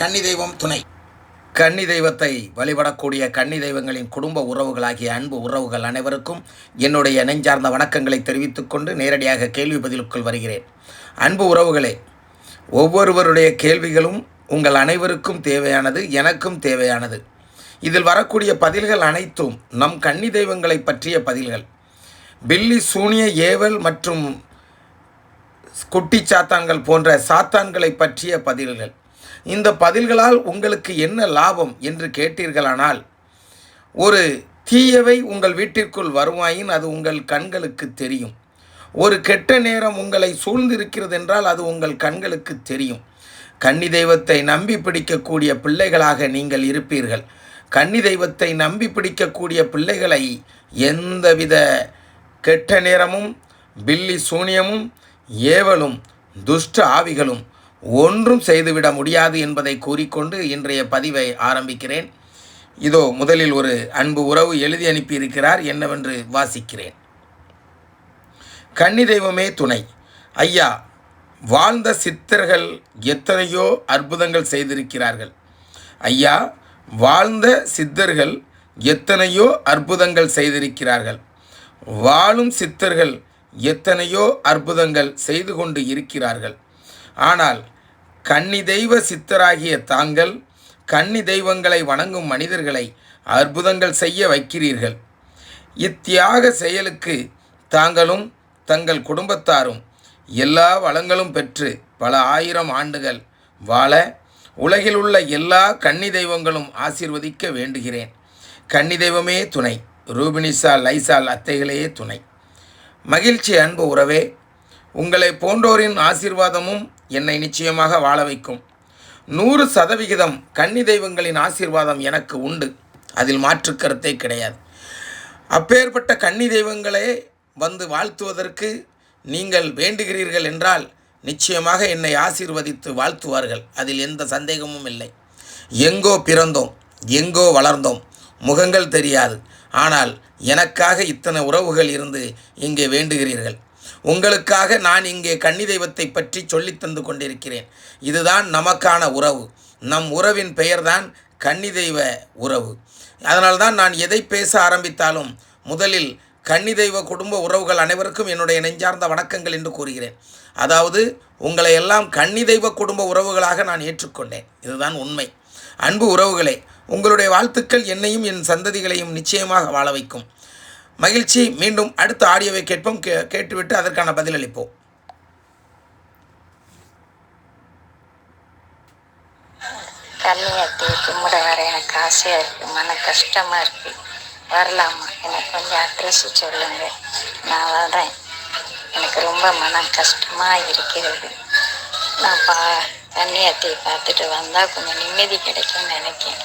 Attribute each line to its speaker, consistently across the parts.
Speaker 1: கன்னி தெய்வம் துணை. கன்னி தெய்வத்தை வழிபடக்கூடிய கன்னி தெய்வங்களின் குடும்ப உறவுகளாகிய அன்பு உறவுகள் அனைவருக்கும் என்னுடைய நெஞ்சார்ந்த வணக்கங்களை தெரிவித்துக்கொண்டு நேரடியாக கேள்வி பதிலுக்குள் வருகிறேன். அன்பு உறவுகளே ஒவ்வொருவருடைய கேள்விகளும் உங்கள் அனைவருக்கும் தேவையானது எனக்கும் தேவையானது. இதில் வரக்கூடிய பதில்கள் அனைத்தும் நம் கன்னி தெய்வங்களை பற்றிய பதில்கள். பில்லி சூனிய ஏவல் மற்றும் குட்டி சாத்தான்கள் போன்ற சாத்தான்களை பற்றிய பதில்கள். இந்த பதில்களால் உங்களுக்கு என்ன லாபம் என்று கேட்டீர்களானால் ஒரு தீயவை உங்கள் வீட்டிற்குள் வருவாயின் அது உங்கள் கண்களுக்கு தெரியும். ஒரு கெட்ட நேரம் உங்களை சூழ்ந்திருக்கிறது என்றால் அது உங்கள் கண்களுக்கு தெரியும். கன்னி தெய்வத்தை நம்பி பிடிக்கக்கூடிய பிள்ளைகளாக நீங்கள் இருப்பீர்கள். கன்னி தெய்வத்தை நம்பி பிடிக்கக்கூடிய பிள்ளைகளை எந்தவித கெட்ட நேரமும் பில்லி சூனியமும் ஏவலும் துஷ்ட ஆவிகளும் ஒன்றும் செய்துவிட முடியாது என்பதை கூறிக்கொண்டு இன்றைய பதிவை ஆரம்பிக்கிறேன். இதோ முதலில் ஒரு அன்பு உறவு எழுதி அனுப்பியிருக்கிறார். என்னவென்று வாசிக்கிறேன். கன்னி தெய்வமே துணை. ஐயா வாழ்ந்த சித்தர்கள் எத்தனையோ அற்புதங்கள் செய்திருக்கிறார்கள். ஐயா வாழ்ந்த சித்தர்கள் எத்தனையோ அற்புதங்கள் செய்திருக்கிறார்கள். வாழும் சித்தர்கள் எத்தனையோ அற்புதங்கள் செய்து கொண்டு இருக்கிறார்கள். ஆனால் கன்னி தெய்வ சித்தராகிய தாங்கள் கன்னி தெய்வங்களை வணங்கும் மனிதர்களை அற்புதங்கள் செய்ய வைக்கிறீர்கள். இத்தியாக செயலுக்கு தாங்களும் தங்கள் குடும்பத்தாரும் எல்லா வளங்களும் பெற்று பல ஆயிரம் ஆண்டுகள் வாழ உலகில் உள்ள எல்லா கன்னி தெய்வங்களும் ஆசீர்வதிக்க வேண்டுகிறேன். கன்னி தெய்வமே துணை ரூபினிசா லைசால் அத்தைகளே துணை. மகிழ்ச்சி அன்பு உறவே உங்களை போன்றோரின் ஆசீர்வாதமும் என்னை நிச்சயமாக வாழ வைக்கும். நூறு சதவிகிதம் கன்னி தெய்வங்களின் ஆசீர்வாதம் எனக்கு உண்டு. அதில் மாற்று கருத்தே கிடையாது. அப்பேற்பட்ட கன்னி தெய்வங்களே வந்து வாழ்த்துவதற்கு நீங்கள் வேண்டுகிறீர்கள் என்றால் நிச்சயமாக என்னை ஆசீர்வதித்து வாழ்த்துவார்கள். அதில் எந்த சந்தேகமும் இல்லை. எங்கோ பிறந்தோம் எங்கோ வளர்ந்தோம். முகங்கள் தெரியாது. ஆனால் எனக்காக இத்தனை உறவுகள் இருந்து இங்கே வேண்டுகிறீர்கள். உங்களுக்காக நான் இங்கே கன்னி தெய்வத்தை பற்றி சொல்லித் தந்து கொண்டிருக்கிறேன். இதுதான் நமக்கான உறவு. நம் உறவின் பெயர்தான் கன்னி தெய்வ உறவு. அதனால்தான் நான் எதை பேச ஆரம்பித்தாலும் முதலில் கன்னி தெய்வ குடும்ப உறவுகள் அனைவருக்கும் என்னுடைய நெஞ்சார்ந்த வணக்கங்கள் என்று கூறுகிறேன். அதாவது உங்களை எல்லாம் கன்னி தெய்வ குடும்ப உறவுகளாக நான் ஏற்றுக்கொண்டேன். இதுதான் உண்மை. அன்பு உறவுகளே உங்களுடைய வாழ்த்துக்கள் என்னையும் என் சந்ததிகளையும் நிச்சயமாக வாழ வைக்கும். மகிழ்ச்சி. மீண்டும் அடுத்த ஆடியோவை கேட்போம். கே கேட்டுவிட்டு அதற்கான பதிலளிப்போம்
Speaker 2: கன்னியாத்தி கும்பிட வர எனக்கு ஆசையாக இருக்குது மன கஷ்டமாக இருக்குது வரலாமா? எனக்கு கொஞ்சம் அட்ரஸ் சொல்லுங்க. நான் வரேன் எனக்கு ரொம்ப மன கஷ்டமாக இருக்கிறது. நான் பா கன்னியாத்தியை பார்த்துட்டு வந்தால் கொஞ்சம் நிம்மதி கிடைக்கும்னு நினைக்கிறேன்.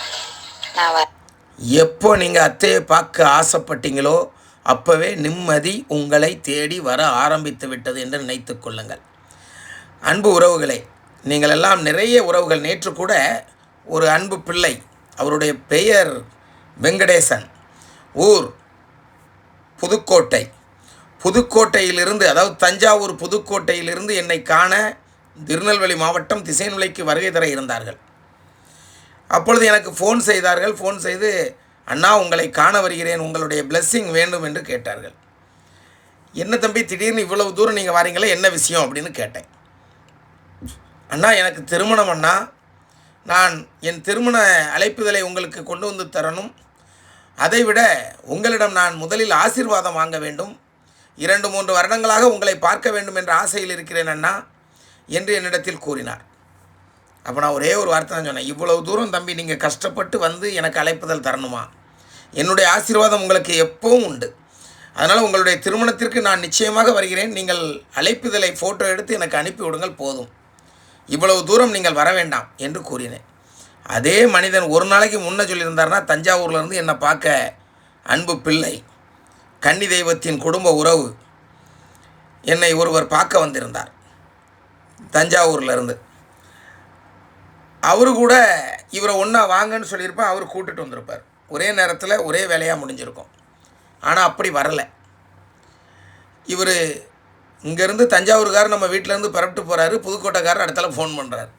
Speaker 2: நான் வ
Speaker 1: எப்போ நீங்கள் அத்தையை பார்க்க ஆசைப்பட்டீங்களோ அப்போவே நிம்மதி உங்களை தேடி வர ஆரம்பித்து விட்டது என்று நினைத்து கொள்ளுங்கள். அன்பு உறவுகளே நீங்கள் எல்லாம் நிறைய உறவுகள். நேற்று கூட ஒரு அன்பு பிள்ளை அவருடைய பெயர் வெங்கடேசன். ஊர் புதுக்கோட்டை. புதுக்கோட்டையிலிருந்து அதாவது தஞ்சாவூர் புதுக்கோட்டையிலிருந்து என்னை காண திருநெல்வேலி மாவட்டம் திசைநிலைக்கு வருகை தர இருந்தார்கள். அப்பொழுது எனக்கு ஃபோன் செய்தார்கள். ஃபோன் செய்து அண்ணா உங்களை காண வருகிறேன். உங்களுடைய பிளெஸ்ஸிங் வேண்டும் என்று கேட்டார்கள். என்ன தம்பி திடீர்னு இவ்வளவு தூரம் நீங்கள் வரீங்களே? என்ன விஷயம்? அப்படின்னு கேட்டேன். அண்ணா எனக்கு திருமணம் அண்ணா. நான் என் திருமண அழைப்புதலை உங்களுக்கு கொண்டு வந்து தரணும். அதைவிட உங்களிடம் நான் முதலில் ஆசீர்வாதம் வாங்க வேண்டும். இரண்டு மூன்று வருடங்களாக உங்களை பார்க்க வேண்டும் என்ற ஆசையில் இருக்கிறேன் அண்ணா என்று என்னிடத்தில் கூறினார். அப்போ நான் ஒரே ஒரு வார்த்தை தான் சொன்னேன். இவ்வளவு தூரம் தம்பி நீங்கள் கஷ்டப்பட்டு வந்து எனக்கு அழைப்புதல் தரணுமா? என்னுடைய ஆசீர்வாதம் உங்களுக்கு எப்பவும் உண்டு. அதனால் உங்களுடைய திருமணத்திற்கு நான் நிச்சயமாக வருகிறேன். நீங்கள் அழைப்புதலை ஃபோட்டோ எடுத்து எனக்கு அனுப்பி விடுங்கள் போதும். இவ்வளவு தூரம் நீங்கள் வர வேண்டாம் என்று கூறினேன். அதே மனிதன் ஒரு நாளைக்கு முன்ன சொல்லியிருந்தார்னா தஞ்சாவூர்லேருந்து என்னை பார்க்க அன்பு பிள்ளை கன்னி தெய்வத்தின் குடும்ப உறவு என்னை ஒருவர் பார்க்க வந்திருந்தார். தஞ்சாவூர்லேருந்து அவரு கூட இவரை ஒன்றா வாங்கன்னு சொல்லியிருப்பேன் அவர் கூட்டுட்டு வந்திருப்பார். ஒரே நேரத்தில் ஒரே வேலையாக முடிஞ்சிருக்கும். ஆனால் அப்படி வரலை. இவர் இங்கேருந்து தஞ்சாவூர்கார் நம்ம வீட்டிலேருந்து பரப்பிட்டு போகிறாரு புதுக்கோட்டைக்காரர் இடத்துல ஃபோன் பண்ணுறாரு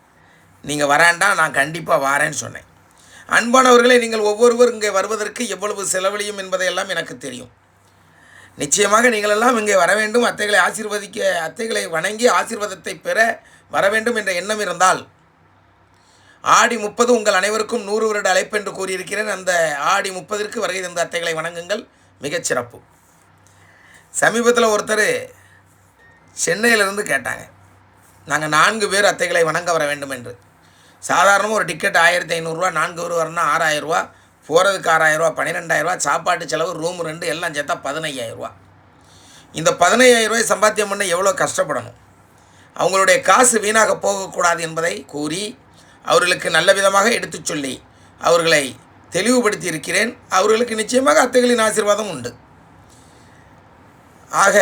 Speaker 1: நீங்கள் வராண்டா நான் கண்டிப்பாக வாரேன்னு சொன்னேன். அன்பானவர்களே நீங்கள் ஒவ்வொருவர் இங்கே வருவதற்கு எவ்வளவு செலவழியும் என்பதையெல்லாம் எனக்கு தெரியும். நிச்சயமாக நீங்களெல்லாம் இங்கே வர வேண்டும் அத்தைகளை ஆசீர்வதிக்க அத்தைகளை வணங்கி ஆசீர்வாதத்தை பெற வர வேண்டும் என்ற எண்ணம் இருந்தால் ஆடி முப்பது உங்கள் அனைவருக்கும் நூறு வருட அழைப்பு என்று கூறியிருக்கிறேன். அந்த ஆடி முப்பதிற்கு வருகை தந்த அத்தைகளை வணங்குங்கள். மிகச்சிறப்பு சமீபத்தில் ஒருத்தர் சென்னையிலிருந்து கேட்டாங்க. நாங்கள் நான்கு பேர் அத்தைகளை வணங்க வர வேண்டும் என்று. சாதாரணமாக ஒரு டிக்கெட் ஆயிரத்தி ஐநூறுரூவா நான்கு பேர் வரணும்னா ஆறாயிரரூவா போகிறதுக்கு ஆறாயிரரூவா பன்னிரெண்டாயிரரூவா சாப்பாட்டு செலவு ரூம் ரெண்டு எல்லாம் சேர்த்தா பதினையாயிரரூவா இந்த பதினையாயிரரூவாய் சம்பாத்தியம் பண்ண எவ்வளோ கஷ்டப்படணும்? அவங்களுடைய காசு வீணாக போகக்கூடாது என்பதை கூறி அவர்களுக்கு நல்ல விதமாக எடுத்துச் சொல்லி அவர்களை தெளிவுபடுத்தி இருக்கிறேன் அவர்களுக்கு நிச்சயமாக அத்தைகளின் ஆசீர்வாதம் உண்டு. ஆக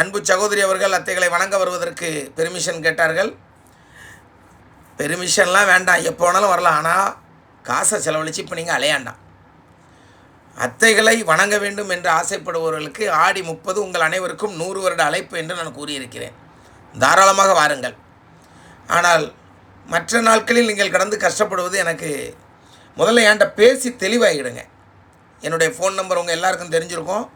Speaker 1: அன்பு சகோதரி அவர்கள் அத்தைகளை வணங்க வருவதற்கு பெர்மிஷன் கேட்டார்கள். பெர்மிஷன்லாம் வேண்டாம். எப்போ வேணாலும் வரலாம். ஆனால் காசை செலவழித்து இப்போ நீங்கள் அலையாண்டாம். அத்தைகளை வணங்க வேண்டும் என்று ஆசைப்படுபவர்களுக்கு ஆடி முப்பது உங்கள் அனைவருக்கும் நூறு வருட அழைப்பு என்று நான் கூறியிருக்கிறேன். தாராளமாக வாருங்கள். ஆனால் மற்ற நாட்களில் நீங்கள் கடந்து கஷ்டப்படுவது எனக்கு முதல்ல என்கிட்ட பேசி தெளிவாகிடுங்க என்னுடைய ஃபோன் நம்பர் உங்கள் எல்லாருக்கும் தெரிஞ்சிருக்கும்.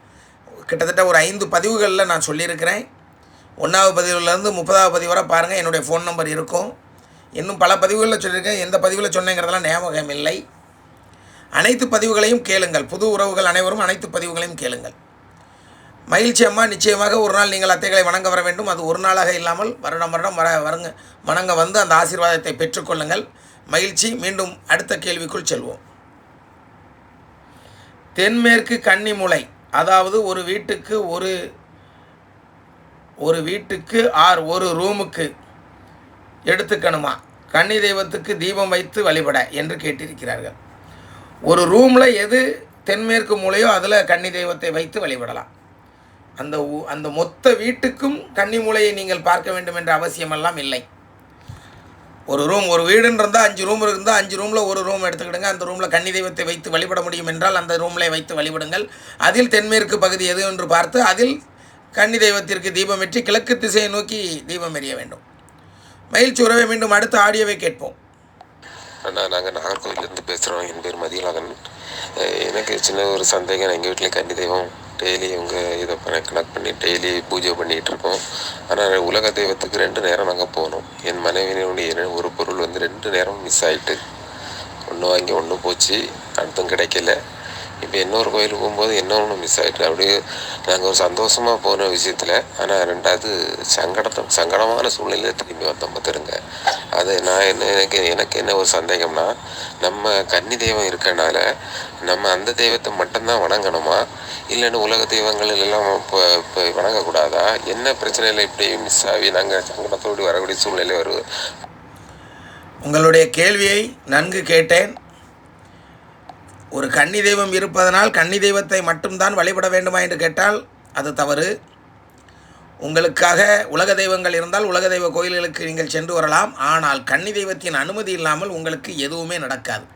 Speaker 1: கிட்டத்தட்ட ஒரு ஐந்து பதிவுகளில் நான் சொல்லியிருக்கிறேன். ஒன்றாவது பதிவுலேருந்து முப்பதாவது பதிவு வரை பாருங்கள் என்னுடைய ஃபோன் நம்பர் இருக்கும். இன்னும் பல பதிவுகளில் சொல்லியிருக்கேன். எந்த பதிவில் சொன்னேங்கிறதெல்லாம் ஞாபகம் இல்லை. அனைத்து பதிவுகளையும் கேளுங்கள். புது உறவுகள் அனைவரும் அனைத்து பதிவுகளையும் கேளுங்கள். மகிழ்ச்சி அம்மா நிச்சயமாக ஒரு நாள் நீங்கள் அத்தைகளை வணங்க வர வேண்டும். அது ஒரு நாளாக இல்லாமல் வருடம் வருடம் வர வருங்க வணங்க வந்து அந்த ஆசீர்வாதத்தை பெற்றுக்கொள்ளுங்கள் மகிழ்ச்சி. மீண்டும் அடுத்த கேள்விக்குள் செல்வோம். தென்மேற்கு கன்னிமுலை அதாவது ஒரு வீட்டுக்கு ஒரு ஒரு வீட்டுக்கு ஆர் ஒரு ரூமுக்கு எடுத்துக்கணுமா? கன்னி தெய்வத்துக்கு தீபம் வைத்து வழிபட என்று கேட்டிருக்கிறார்கள். ஒரு ரூமில் எது தென்மேற்கு மூலையோ அதில் கன்னி தெய்வத்தை வைத்து வழிபடலாம். அந்த ஊ- அந்த மொத்த வீட்டுக்கும் கன்னி மூலையை நீங்கள் பார்க்க வேண்டும் என்ற அவசியமெல்லாம் இல்லை. ஒரு ரூம் ஒரு வீடுன்னு இருந்தால் அஞ்சு ரூம் இருந்தால் அஞ்சு ரூமில் ஒரு ரூம் எடுத்துக்கிடுங்க. அந்த ரூமில் கன்னி தெய்வத்தை வைத்து வழிபட முடியும் என்றால் அந்த ரூமில் வைத்து வழிபடுங்கள். அதில் தென்மேற்கு பகுதி எது என்று பார்த்து அதில் கன்னி தெய்வத்திற்கு தீபம் வெற்றி கிழக்கு திசையை நோக்கி தீபம் எறிய வேண்டும். மகிழ்ச்சி உறவை மீண்டும் அடுத்த ஆடியோவை கேட்போம்.
Speaker 3: அண்ணா நாங்கள் நாகர்கோவிலேருந்து பேசுகிறோம் என் பேர் மதியழகன் எனக்கு சின்ன ஒரு சந்தேகம். எங்கள் வீட்டில் கன்னி தெய்வம் டெய்லி இவங்க இதை பண்ண கனெக்ட் பண்ணி டெய்லி பூஜை பண்ணிகிட்டு இருக்கோம். ஆனால் உலக தெய்வத்துக்கு ரெண்டு நேரம் நாங்கள் போனோம். என் மனைவியினுடைய ஒரு பொருள் வந்து ரெண்டு நேரம் மிஸ் ஆகிட்டு ஒன்று வாங்கி ஒன்று போச்சு. அடுத்தும் கிடைக்கல. இப்போ இன்னொரு கோயிலுக்கு போகும்போது இன்னொன்று மிஸ் ஆயிட்டு. அப்படியே நாங்கள் ஒரு சந்தோஷமாக போன விஷயத்தில் ஆனால் ரெண்டாவது சங்கடத்தை சங்கடமான சூழ்நிலையில் திரும்பி வந்தோம் பார்த்துருங்க அது நான் என்ன எனக்கு எனக்கு என்ன ஒரு சந்தேகம்னா நம்ம கன்னி தெய்வம் இருக்கனால நம்ம அந்த தெய்வத்தை மட்டும்தான் வணங்கணுமா? இல்லைன்னு உலக தெய்வங்கள் எல்லாம் இப்போ இப்போ வணங்கக்கூடாதா? என்ன பிரச்சனையில் இப்படி மிஸ் ஆகி நாங்கள் சங்கடத்தோடு வரக்கூடிய சூழ்நிலை வருவோம்
Speaker 1: உங்களுடைய கேள்வியை நன்கு கேட்டேன். ஒரு கன்னி தெய்வம் இருப்பதனால் கன்னி தெய்வத்தை மட்டும்தான் வழிபட வேண்டுமா என்று கேட்டால் அது தவறு. உங்களுக்காக உலக தெய்வங்கள் இருந்தால் உலக தெய்வ கோயில்களுக்கு நீங்கள் சென்று வரலாம். ஆனால் கன்னி தெய்வத்தின் அனுமதி இல்லாமல் உங்களுக்கு எதுவுமே நடக்காது.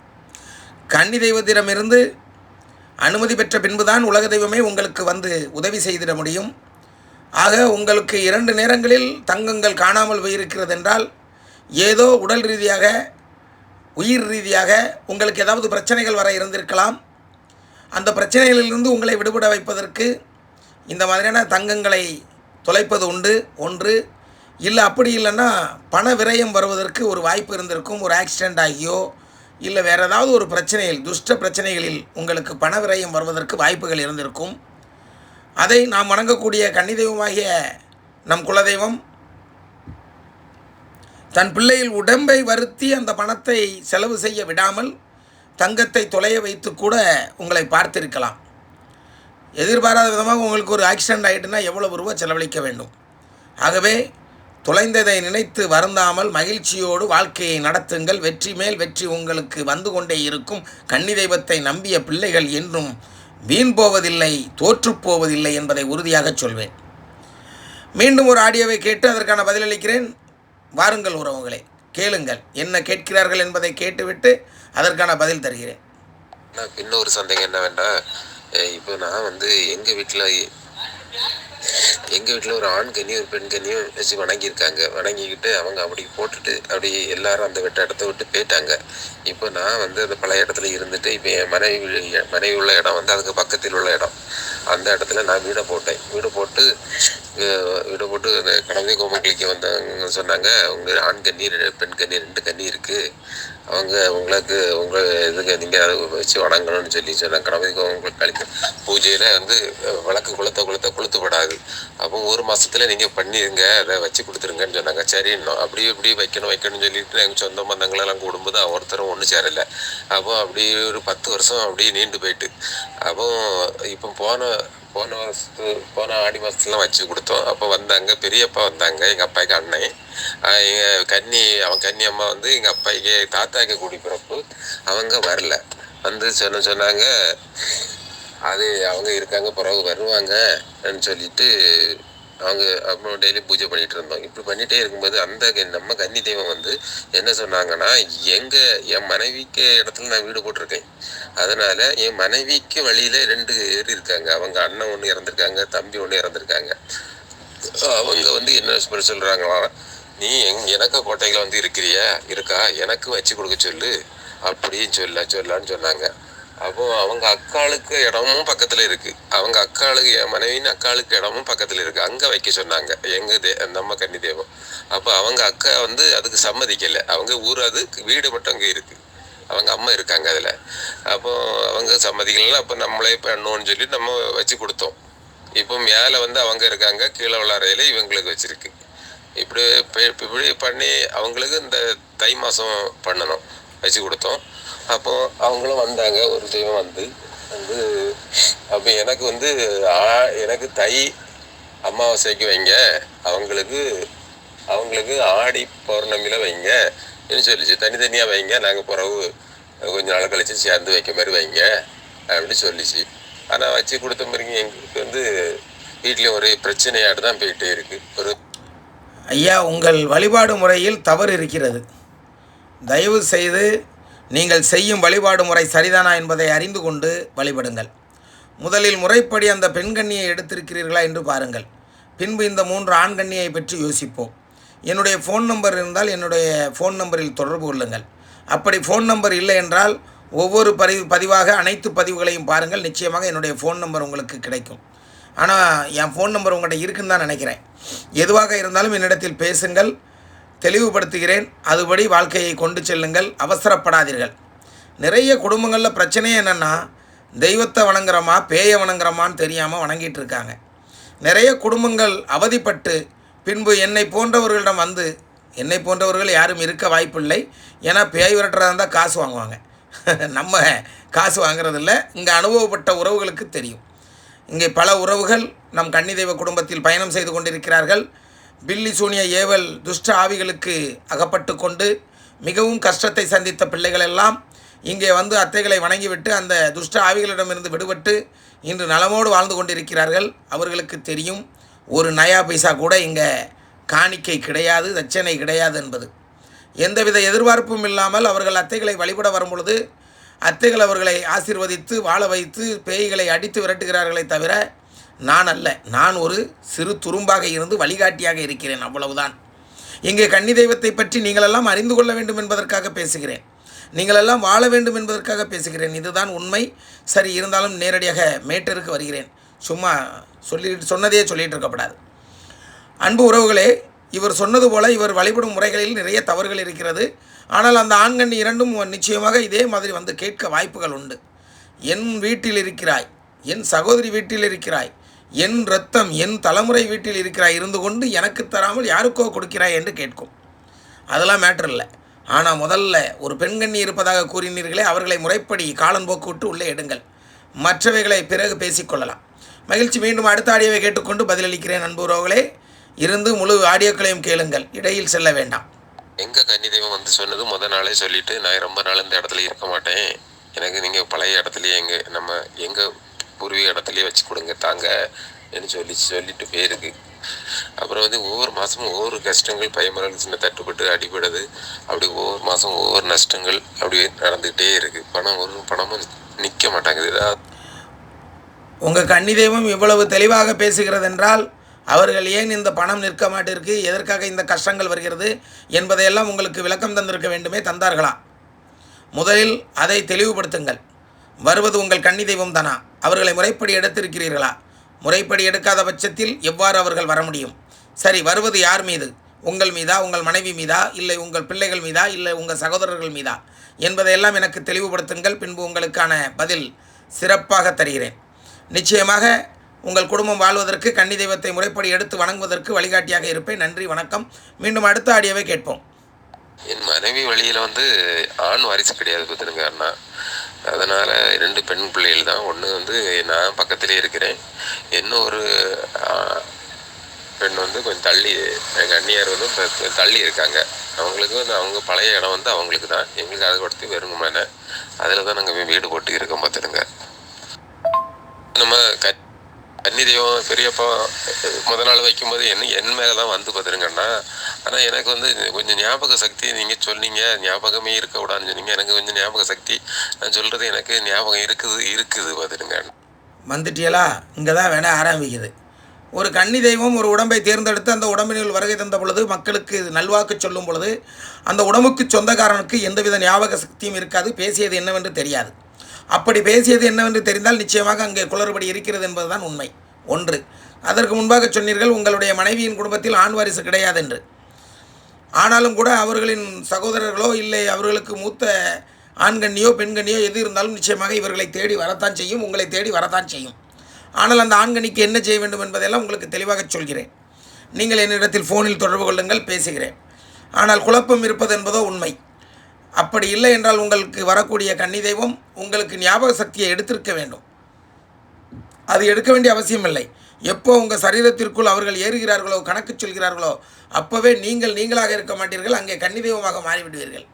Speaker 1: கன்னி தெய்வத்திடமிருந்து அனுமதி பெற்ற பின்புதான் உலக தெய்வமே உங்களுக்கு வந்து உதவி செய்திட முடியும். ஆக உங்களுக்கு இரண்டு நேரங்களில் தங்கங்கள் காணாமல் போயிருக்கிறது என்றால் ஏதோ உடல் ரீதியாக உயிர் ரீதியாக உங்களுக்கு ஏதாவது பிரச்சனைகள் வர இருந்திருக்கலாம். அந்த பிரச்சனைகளிலிருந்து உங்களை விடுபட வைப்பதற்கு இந்த மாதிரியான தங்கங்களை தொலைப்பது உண்டு. ஒன்று இல்லை அப்படி இல்லைன்னா பண விரயம் வருவதற்கு ஒரு வாய்ப்பு இருந்திருக்கும். ஒரு ஆக்சிடெண்ட் ஆகியோ இல்லை வேறு ஏதாவது ஒரு பிரச்சனையில் துஷ்ட பிரச்சனைகளில் உங்களுக்கு பண விரயம் வருவதற்கு வாய்ப்புகள் இருந்திருக்கும். அதை நாம் வணங்கக்கூடிய கன்னி தெய்வமாகிய நம் குலதெய்வம் தன் பிள்ளையில் உடம்பை வருத்தி அந்த பணத்தை செலவு செய்ய விடாமல் தங்கத்தை தொலைய வைத்து கூட உங்களை பார்த்திருக்கலாம். எதிர்பாராத விதமாக உங்களுக்கு ஒரு ஆக்சிடெண்ட் ஆகிட்டுனா எவ்வளவு ரூபா செலவழிக்க வேண்டும். ஆகவே தொலைந்ததை நினைத்து வருந்தாமல் மகிழ்ச்சியோடு வாழ்க்கையை நடத்துங்கள். வெற்றி மேல் வெற்றி உங்களுக்கு வந்து கொண்டே இருக்கும். கன்னி தெய்வத்தை நம்பிய பிள்ளைகள் என்றும் வீண் போவதில்லை தோற்றுப்போவதில்லை என்பதை உறுதியாகச் சொல்வேன். மீண்டும் ஒரு ஆடியோவை கேட்டு அதற்கான பதிலளிக்கிறேன். வாருங்கள் உறவுகளே கேளுங்கள். என்ன கேட்கிறார்கள் என்பதை கேட்டுவிட்டு அதற்கான பதில் தருகிறேன்.
Speaker 3: எனக்கு இன்னொரு சந்தேகம் என்னவென்றால் இப்போ நான் வந்து எங்கள் வீட்டில் எங்கள் வீட்டில் ஒரு ஆண் கண்ணியும் ஒரு பெண் கண்ணியும் வச்சு வணங்கியிருக்காங்க. வணங்கிக்கிட்டு அவங்க அப்படி போட்டுட்டு அப்படி எல்லாரும் அந்த வெட்ட இடத்த விட்டு போயிட்டாங்க. இப்போ நான் வந்து அந்த பழைய இடத்துல இருந்துட்டு இப்போ என் மனைவி மனைவி உள்ள இடம் வந்து அதுக்கு பக்கத்தில் உள்ள இடம். அந்த இடத்துல நான் வீடை போட்டேன். வீடு போட்டு விடப்பட்டு கடவுளை போட்டு வந்தாங்க சொன்னாங்க. உங்களுக்கு ஆண் கண்ணீர் ரெ- பெண் கண்ணீர் ரெண்டு கண்ணி இருக்குது அவங்க உங்களுக்கு உங்களை இதுக்கு நீங்கள் அதை வச்சு வணங்கணும்னு சொல்லி சொன்னாங்க. கணபதி உங்களுக்கு கழிக்க பூஜையில் வந்து விளக்கு கொளுத்த கொளுத்த கொளுத்துப்படாது. அப்போ ஒரு மாதத்தில் நீங்கள் பண்ணிடுங்க அதை வச்சு கொடுத்துருங்கன்னு சொன்னாங்க. சரி இன்னும் அப்படி இப்படி வைக்கணும் வைக்கணும்னு சொல்லிட்டு எங்கள் சொந்த பந்தங்களெல்லாம் கூடும்போது ஒருத்தரும் ஒன்றும் சேரல. அப்போ அப்படி ஒரு பத்து வருஷம் அப்படியே நீண்டு போயிட்டு. அப்போ இப்போ போன போன வருஷத்து போன ஆடி மாதத்துலாம் வச்சு கொடுத்தோம். அப்போ வந்தாங்க பெரியப்பா வந்தாங்க எங்கள் அப்பாய்க்கு அண்ணன். எங்கள் கன்னி அவன் கன்னி அம்மா வந்து எங்கள் அப்பாய்க்கு தாத்தாக்கு கூடி பிறப்பு அவங்க வரல. வந்து சொன்ன சொன்னாங்க அது அவங்க இருக்காங்க பிறகு வருவாங்கன்னு சொல்லிட்டு அவங்க அப்புறம் டெய்லி பூஜை பண்ணிட்டு இருந்தோம். இப்படி பண்ணிட்டே இருக்கும்போது அந்த நம்ம கன்னி தெய்வம் வந்து என்ன சொன்னாங்கன்னா எங்க என் மனைவிக்கு இடத்துல நான் வீடு போட்டிருக்கேன். அதனால என் மனைவிக்கு வழியில ரெண்டு பேர் இருக்காங்க. அவங்க அண்ணன் ஒன்று இறந்துருக்காங்க தம்பி ஒன்று இறந்துருக்காங்க. அவங்க வந்து என்ன சொல்ல சொல்றாங்களா நீ எங் எனக்கு கோட்டையில் வந்து இருக்கிறியா? இருக்கா? எனக்கு வச்சு கொடுக்க சொல்லு. அப்படின்னு சொல்ல சொல்லான்னு சொன்னாங்க. அப்போ அவங்க அக்காளுக்கு இடமும் பக்கத்துல இருக்கு. அவங்க அக்காளுக்கு என் மனைவின்னு அக்காளுக்கு இடமும் பக்கத்துல இருக்கு. அங்க வைக்க சொன்னாங்க. எங்க தே நம்ம கன்னி தேவம். அப்போ அவங்க அக்கா வந்து அதுக்கு சம்மதிக்கல. அவங்க ஊர் அது வீடு மட்டும் அங்கே இருக்கு. அவங்க அம்மா இருக்காங்க அதுல. அப்போ அவங்க சம்மதிக்கல அப்போ நம்மளே பண்ணுவோம்னு சொல்லி நம்ம வச்சு கொடுத்தோம். இப்போ மேலே வந்து அவங்க இருக்காங்க. கீழே உள்ள அறையில இவங்களுக்கு வச்சிருக்கு. இப்படி இப்படி பண்ணி அவங்களுக்கு இந்த தை மாதம் பண்ணணும். வச்சு கொடுத்தோம். அப்போ அவங்களும் வந்தாங்க. ஒரு தெய்வம் வந்து. வந்து அப்போ எனக்கு வந்து ஆ- எனக்கு தை அமாவாசைக்கு வைங்க. அவங்களுக்கு அவங்களுக்கு ஆடி பௌர்ணமியில் வைங்க. என்ன சொல்லிச்சு. தனித்தனியாக வைங்க. நாங்கள் பிறகு கொஞ்ச நாள் கழிச்சு சேர்ந்து வைக்க மாதிரி வைங்க. அப்படின்னு சொல்லிச்சு. ஆனால் வச்சு கொடுத்த பிறகு எங்களுக்கு வந்து வீட்டில் ஒரே பிரச்சனையாட்டு தான் போயிட்டே இருக்குது ஒரு
Speaker 1: ஐயா உங்கள் வழிபாடு முறையில் தவறு இருக்கிறது. தயவு செய்து நீங்கள் செய்யும் வழிபாடு முறை சரிதானா என்பதை அறிந்து கொண்டு வழிபடுங்கள். முதலில் முறைப்படி அந்த பெண்கண்ணியை எடுத்திருக்கிறீர்களா என்று பாருங்கள். பின்பு இந்த மூன்று ஆண்கண்ணியை பற்றி யோசிப்போம். என்னுடைய ஃபோன் நம்பர் இருந்தால் என்னுடைய ஃபோன் நம்பரில் தொடர்பு கொள்ளுங்கள். அப்படி ஃபோன் நம்பர் இல்லை என்றால் ஒவ்வொரு பதிவு பதிவாக அனைத்து பதிவுகளையும் பாருங்கள். நிச்சயமாக என்னுடைய ஃபோன் நம்பர் உங்களுக்கு கிடைக்கும். ஆனால் என் ஃபோன் நம்பர் உங்கள்கிட்ட இருக்குன்னு தான் நினைக்கிறேன். எதுவாக இருந்தாலும் என்னிடத்தில் பேசுங்கள். தெளிவுபடுத்துகிறேன். அதுபடி வாழ்க்கையை கொண்டு செல்லுங்கள். அவசரப்படாதீர்கள். நிறைய குடும்பங்களில் பிரச்சனையே என்னென்னா தெய்வத்தை வணங்குறோமா பேயை வணங்குறோமான்னு தெரியாமல் வணங்கிட்டு இருக்காங்க நிறைய குடும்பங்கள் அவதிப்பட்டு பின்பு என்னை போன்றவர்களிடம் வந்து என்னை போன்றவர்கள் யாரும் இருக்க வாய்ப்பில்லை. ஏன்னா பேய் விரட்டுறதா இருந்தால் காசு வாங்குவாங்க. நம்ம காசு வாங்குறதில்ல. இங்கே அனுபவப்பட்ட உறவுகளுக்கு தெரியும். இங்கே பல உறவுகள் நம் கன்னி தெய்வ குடும்பத்தில் பயணம் செய்து கொண்டிருக்கிறார்கள். பில்லி சூனிய ஏவல் துஷ்ட ஆவிகளுக்கு அகப்பட்டு கொண்டு மிகவும் கஷ்டத்தை சந்தித்த பிள்ளைகள் எல்லாம் இங்கே வந்து அத்தைகளை வணங்கிவிட்டு அந்த துஷ்ட ஆவிகளிடமிருந்து விடுபட்டு இன்று நலமோடு வாழ்ந்து கொண்டிருக்கிறார்கள். அவர்களுக்கு தெரியும் ஒரு நயா பைசா கூட இங்கே காணிக்கை கிடையாது தட்சணை கிடையாது என்பது. எந்தவித எதிர்பார்ப்பும் இல்லாமல் அவர்கள் அத்தைகளை வழிபட வரும் பொழுது அத்தைகள் அவர்களை ஆசீர்வதித்து வாழ வைத்து பேய்களை அடித்து விரட்டுகிறார்களே தவிர நான் அல்ல. நான் ஒரு சிறு துரும்பாக இருந்து வழிகாட்டியாக இருக்கிறேன். அவ்வளவுதான். இங்கே கன்னி தெய்வத்தை பற்றி நீங்களெல்லாம் அறிந்து கொள்ள வேண்டும் என்பதற்காக பேசுகிறேன். நீங்களெல்லாம் வாழ வேண்டும் என்பதற்காக பேசுகிறேன். இதுதான் உண்மை. சரி இருந்தாலும் நேரடியாக மேட்டருக்கு வருகிறேன். சும்மா சொல்லி சொன்னதே சொல்லிட்டு இருக்கப்படாது. அன்பு உறவுகளே இவர் சொன்னது போல இவர் வழிபடும் முறைகளில் நிறைய தவறுகள் இருக்கிறது. ஆனால் அந்த ஆண்கண் இரண்டும் நிச்சயமாக இதே மாதிரி வந்து கேட்க வாய்ப்புகள் உண்டு. என் வீட்டில் இருக்கிறாய். என் சகோதரி வீட்டில் இருக்கிறாய். என் ரத்தம் என் தலைமுறை வீட்டில் இருக்கிறாய் இருந்து கொண்டு எனக்கு தராமல் யாருக்கோ கொடுக்கிறாய் என்று கேட்கும். அதெல்லாம் மேட்டர் இல்லை. ஆனால் முதல்ல ஒரு பெண்கண்ணி இருப்பதாக கூறினீர்களே அவர்களை முறைப்படி காலம்போக்கு விட்டு உள்ளே எடுங்கள். மற்றவைகளை பிறகு பேசிக்கொள்ளலாம். மகிழ்ச்சி. மீண்டும் அடுத்த ஆடியோவை கேட்டுக்கொண்டு பதிலளிக்கிறேன் நண்பர்களே இருந்து முழு ஆடியோக்களையும் கேளுங்கள். இடையில் செல்ல வேண்டாம்.
Speaker 3: எங்கள் கன்னி தெய்வம் வந்து சொன்னது முத நாளே சொல்லிவிட்டு நான் ரொம்ப நாள் இந்த இடத்துல இருக்க மாட்டேன். எனக்கு நீங்கள் பழைய இடத்துலையே எங்கே நம்ம எங்கள் பூர்வீக இடத்துலயே வச்சு கொடுங்க தாங்க என்று சொல்லி சொல்லிட்டு போயிருக்கு. அப்புறம் வந்து ஒவ்வொரு மாதமும் ஒவ்வொரு கஷ்டங்கள் பயமரல் சின்ன தட்டுப்பட்டு அடிபடுது. அப்படி ஒவ்வொரு மாதம் ஒவ்வொரு நஷ்டங்கள் அப்படி நடந்துகிட்டே இருக்கு. பணம் ஒரு பணமும் நிற்க மாட்டாங்குது.
Speaker 1: உங்கள் கன்னி தெய்வம் இவ்வளவு தெளிவாக பேசுகிறது என்றால் அவர்கள் ஏன் இந்த பணம் நிற்க மாட்டிருக்கு? எதற்காக இந்த கஷ்டங்கள் வருகிறது? என்பதையெல்லாம் உங்களுக்கு விளக்கம் தந்திருக்க வேண்டுமே தந்தார்களா? முதலில் அதை தெளிவுபடுத்துங்கள். வருவது உங்கள் கன்னி தெய்வம் தானா? அவர்களை முறைப்படி எடுத்திருக்கிறீர்களா? முறைப்படி எடுக்காத பட்சத்தில் எவ்வாறு அவர்கள் வர முடியும்? சரி வருவது யார் மீது? உங்கள் மீதா உங்கள் மனைவி மீதா இல்லை உங்கள் பிள்ளைகள் மீதா இல்லை உங்கள் சகோதரர்கள் மீதா? என்பதையெல்லாம் எனக்கு தெளிவுபடுத்துங்கள் பின்பு உங்களுக்கான பதில் சிறப்பாக தருகிறேன். நிச்சயமாக உங்கள் குடும்பம் வாழ்வதற்கு கன்னி தெய்வத்தை முறைப்படி எடுத்து வணங்குவதற்கு வழிகாட்டியாக இருப்பேன். நன்றி வணக்கம். மீண்டும் அடுத்த ஆடியோவை கேட்போம்.
Speaker 3: என் மனைவி வழியில் வந்து ஆண் வாரிசு கிடையாது பார்த்துருங்க அண்ணா. அதனால் ரெண்டு பெண் பிள்ளைகள் தான். ஒன்று வந்து நான் பக்கத்துலேயே இருக்கிறேன். இன்னொரு பெண் வந்து கொஞ்சம் தள்ளி எங்கள் அண்ணியார் வந்து தள்ளி இருக்காங்க. அவங்களுக்கு வந்து அவங்க பழைய இடம் வந்து அவங்களுக்கு தான். எங்களுக்கு அதை கொடுத்து வெறுங்கமான அதில் தான் நாங்கள் வீடு போட்டு இருக்கோம் பார்த்துடுங்க நம்ம க கன்னி தெய்வம் பெரியப்பா முத நாள் வைக்கும்போது என்ன என் மேலே தான் வந்து பார்த்துருங்கண்ணா ஆனால் எனக்கு வந்து கொஞ்சம் ஞாபக சக்தி நீங்கள் சொன்னீங்க. ஞாபகமே இருக்க கூடாதுன்னு சொன்னீங்க. எனக்கு கொஞ்சம் ஞாபக சக்தி நான் சொல்கிறது எனக்கு ஞாபகம் இருக்குது இருக்குது பார்த்துருங்க
Speaker 1: வந்துட்டியலா? இங்கே தான் வேணால் ஆரம்பிக்குது. ஒரு கன்னி தெய்வம் ஒரு உடம்பை தேர்ந்தெடுத்து அந்த உடம்பினுள் வருகை தந்த பொழுது மக்களுக்கு நல்வாக்கு சொல்லும் பொழுது அந்த உடம்புக்கு சொந்தக்காரனுக்கு எந்தவித ஞாபக சக்தியும் இருக்காது. பேசியது என்னவென்று தெரியாது. அப்படி பேசியது என்னவென்று தெரிந்தால் நிச்சயமாக அங்கே குளறுபடி இருக்கிறது என்பதுதான் உண்மை. ஒன்று அதற்கு முன்பாக சொன்னீர்கள் உங்களுடைய மனைவியின் குடும்பத்தில் ஆண் வாரிசு கிடையாது என்று ஆனாலும் கூட அவர்களின் சகோதரர்களோ இல்லை அவர்களுக்கு மூத்த ஆண்கண்ணியோ பெண்கண்ணியோ எது இருந்தாலும் நிச்சயமாக இவர்களை தேடி வரத்தான் செய்யும் உங்களை தேடி வரத்தான் செய்யும். ஆனால் அந்த ஆண்கணிக்கு என்ன செய்ய வேண்டும் என்பதெல்லாம் உங்களுக்கு தெளிவாக சொல்கிறேன். நீங்கள் என்னிடத்தில் ஃபோனில் தொடர்பு கொள்ளுங்கள் பேசுகிறேன். ஆனால் குழப்பம் இருப்பது என்பதோ உண்மை. அப்படி இல்லை என்றால் உங்களுக்கு வரக்கூடிய கன்னி தெய்வம் உங்களுக்கு ஞாபக சக்தியை எடுத்திருக்க வேண்டும். அது எடுக்க வேண்டிய அவசியம் இல்லை. எப்போ உங்கள் சரீரத்திற்குள் அவர்கள் ஏறுகிறார்களோ கணக்கு சொல்கிறார்களோ அப்போவே நீங்கள் நீங்களாக இருக்க மாட்டீர்கள் அங்கே கன்னி தெய்வமாக மாறிவிடுவீர்கள்.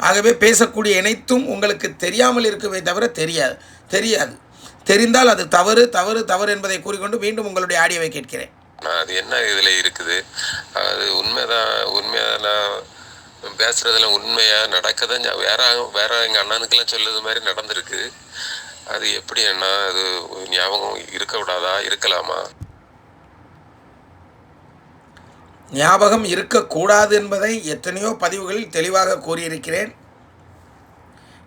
Speaker 1: ஆகவே பேசக்கூடிய அனைத்தும் உங்களுக்கு தெரியாமல் இருக்குமே தவிர தெரியாது தெரியாது. தெரிந்தால் அது தவறு தவறு தவறு என்பதை கூறிக்கொண்டு மீண்டும் உங்களுடைய ஆடியோவை கேட்கிறேன்.
Speaker 3: அது என்ன இதில் இருக்குது? அது உண்மைதான் உண்மையான பேசுகிறதெல்லாம் உண்மையாக நடக்கதான் வேற வேற எங்கள் அண்ணனுக்கெல்லாம் சொல்லுது மாதிரி நடந்திருக்கு. அது எப்படி அண்ணா? அது ஞாபகம் இருக்க விடாதா? இருக்கலாமா?
Speaker 1: ஞாபகம் இருக்கக்கூடாது என்பதை எத்தனையோ பதிவுகளில் தெளிவாக கூறியிருக்கிறேன்.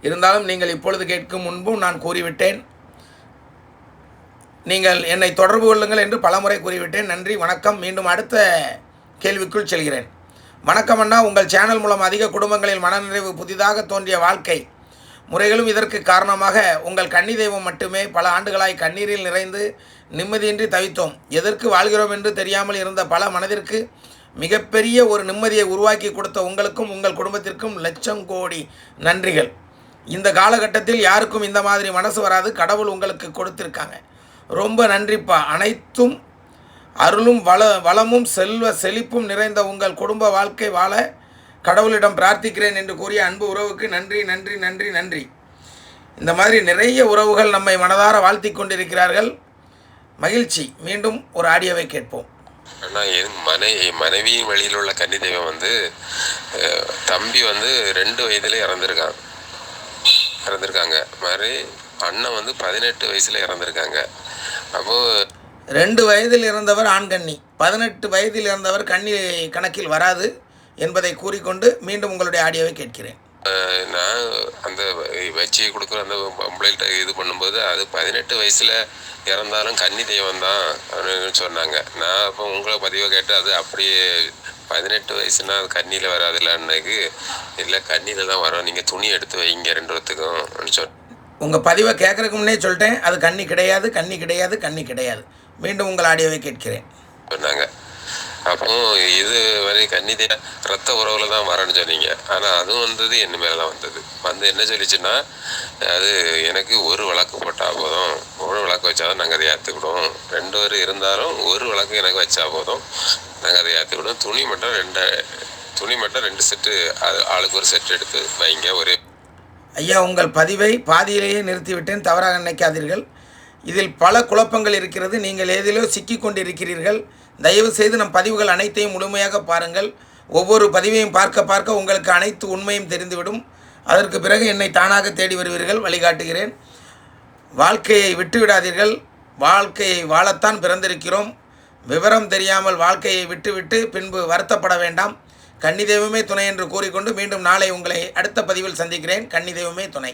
Speaker 1: இருந்தாலும் நீங்கள் இப்பொழுது கேட்கும் முன்பும் நான் கூறிவிட்டேன். நீங்கள் என்னை தொடர்பு கொள்ளுங்கள் என்று பலமுறை கூறிவிட்டேன். நன்றி வணக்கம். மீண்டும் அடுத்த கேள்விக்குள் செல்கிறேன். வணக்கம் அண்ணா. உங்கள் சேனல் மூலம் அதிக குடும்பங்களில் மனநிறைவு புதிதாக தோன்றிய வாழ்க்கை முறைகளும் இதற்கு காரணமாக உங்கள் கன்னி தெய்வம் மட்டுமே பல ஆண்டுகளாய் கண்ணீரில் நிறைந்து நிம்மதியின்றி தவித்தோம். எதற்கு வாழ்கிறோம் என்று தெரியாமல் இருந்த பல மனதிற்கு மிகப்பெரிய ஒரு நிம்மதியை உருவாக்கி கொடுத்த உங்களுக்கும் உங்கள் குடும்பத்திற்கும் லட்சம் கோடி நன்றிகள். இந்த காலகட்டத்தில் யாருக்கும் இந்த மாதிரி மனசு வராது. கடவுள் உங்களுக்கு கொடுத்திருக்காங்க. ரொம்ப நன்றிப்பா. அனைத்தும் அருளும் வள வளமும் செல்வ செழிப்பும் நிறைந்த உங்கள் குடும்ப வாழ்க்கை வாழ கடவுளிடம் பிரார்த்திக்கிறேன் என்று கூறிய அன்பு உறவுக்கு நன்றி நன்றி நன்றி நன்றி. இந்த மாதிரி நிறைய உறவுகள் நம்மை மனதார வாழ்த்தி கொண்டிருக்கிறார்கள். மகிழ்ச்சி. மீண்டும் ஒரு ஆடியோவை கேட்போம்.
Speaker 3: ஆனால் என் மனை மனைவியின் வழியில் உள்ள கன்னி தெய்வம் வந்து தம்பி வந்து ரெண்டு வயதுல இறந்துருக்கான். இறந்துருக்காங்க. மாதிரி அண்ணன் வந்து பதினெட்டு வயசுல இறந்துருக்காங்க. அப்போது
Speaker 1: ரெண்டு வயதில் இருந்தவர் ஆண்கண்ணி பதினெட்டு வயதில் இருந்தவர் கண்ணி கணக்கில் வராது என்பதை கூறிக்கொண்டு மீண்டும் உங்களுடைய ஆடியோவை கேட்கிறேன்.
Speaker 3: நான் அந்த வச்சு கொடுக்குற அந்த பொம்பளைகிட்ட இது பண்ணும்போது அது பதினெட்டு வயசுல இறந்தாலும் கன்னி தெய்வம் தான் அப்படின்னு சொன்னாங்க. நான் அப்போ உங்களை பதிவை கேட்டு அது அப்படியே பதினெட்டு வயசுனா அது கண்ணியில் வராதுல்ல அன்னைக்கு. இல்லை கண்ணியில் தான் வரும். நீங்கள் துணி எடுத்து வைங்க ரெண்டு அப்படின்னு சொன்னேன்
Speaker 1: உங்கள் பதிவை கேட்குறதுக்கு முன்னே சொல்லிட்டேன். அது கண்ணி கிடையாது கண்ணி கிடையாது கண்ணி கிடையாது. மீண்டும் உங்கள் ஆடியோவை கேட்கிறேன்.
Speaker 3: சொன்னாங்க. அப்போ இது வரை கன்னிதே ரத்த உறவுல தான் வரேன்னு சொன்னீங்க. ஆனால் அதுவும் வந்தது என்ன மேலே தான் வந்தது. வந்து என்ன சொல்லிச்சுன்னா அது எனக்கு ஒரு வழக்கு போட்டால் போதும். ஒரு வழக்கு வச்சாதான் நாங்கள் அதை ஏற்றுக்கிடுவோம் ரெண்டு பேர் இருந்தாலும் ஒரு வழக்கு எனக்கு வச்சா போதும். நாங்கள் அதை ஏற்றுக்கிடுவோம் துணி மட்டும் ரெண்டு துணி மட்டும் ரெண்டு செட்டு அது ஆளுக்கு ஒரு செட் எடுத்து வைங்க ஒரே
Speaker 1: ஐயா உங்கள் பதிவை பாதியிலேயே நிறுத்திவிட்டேன். தவறாக நினைக்காதீர்கள். இதில் பல குழப்பங்கள் இருக்கிறது. நீங்கள் ஏதிலோ சிக்கி கொண்டிருக்கிறீர்கள். தயவு செய்து நம் பதிவுகள் அனைத்தையும் முழுமையாக பாருங்கள். ஒவ்வொரு பதிவையும் பார்க்க பார்க்க உங்களுக்கு அனைத்து உண்மையும் தெரிந்துவிடும். அதற்கு பிறகு என்னை தானாக தேடி வருவீர்கள். வழிகாட்டுகிறேன். வாழ்க்கையை விட்டுவிடாதீர்கள். வாழ்க்கையை வாழத்தான் பிறந்திருக்கிறோம். விவரம் தெரியாமல் வாழ்க்கையை விட்டுவிட்டு பின்பு வருத்தப்பட வேண்டாம். கன்னி தெய்வமே துணை என்று கூறிக்கொண்டு மீண்டும் நாளை உங்களை அடுத்த பதிவில் சந்திக்கிறேன். கன்னி தெய்வமே துணை.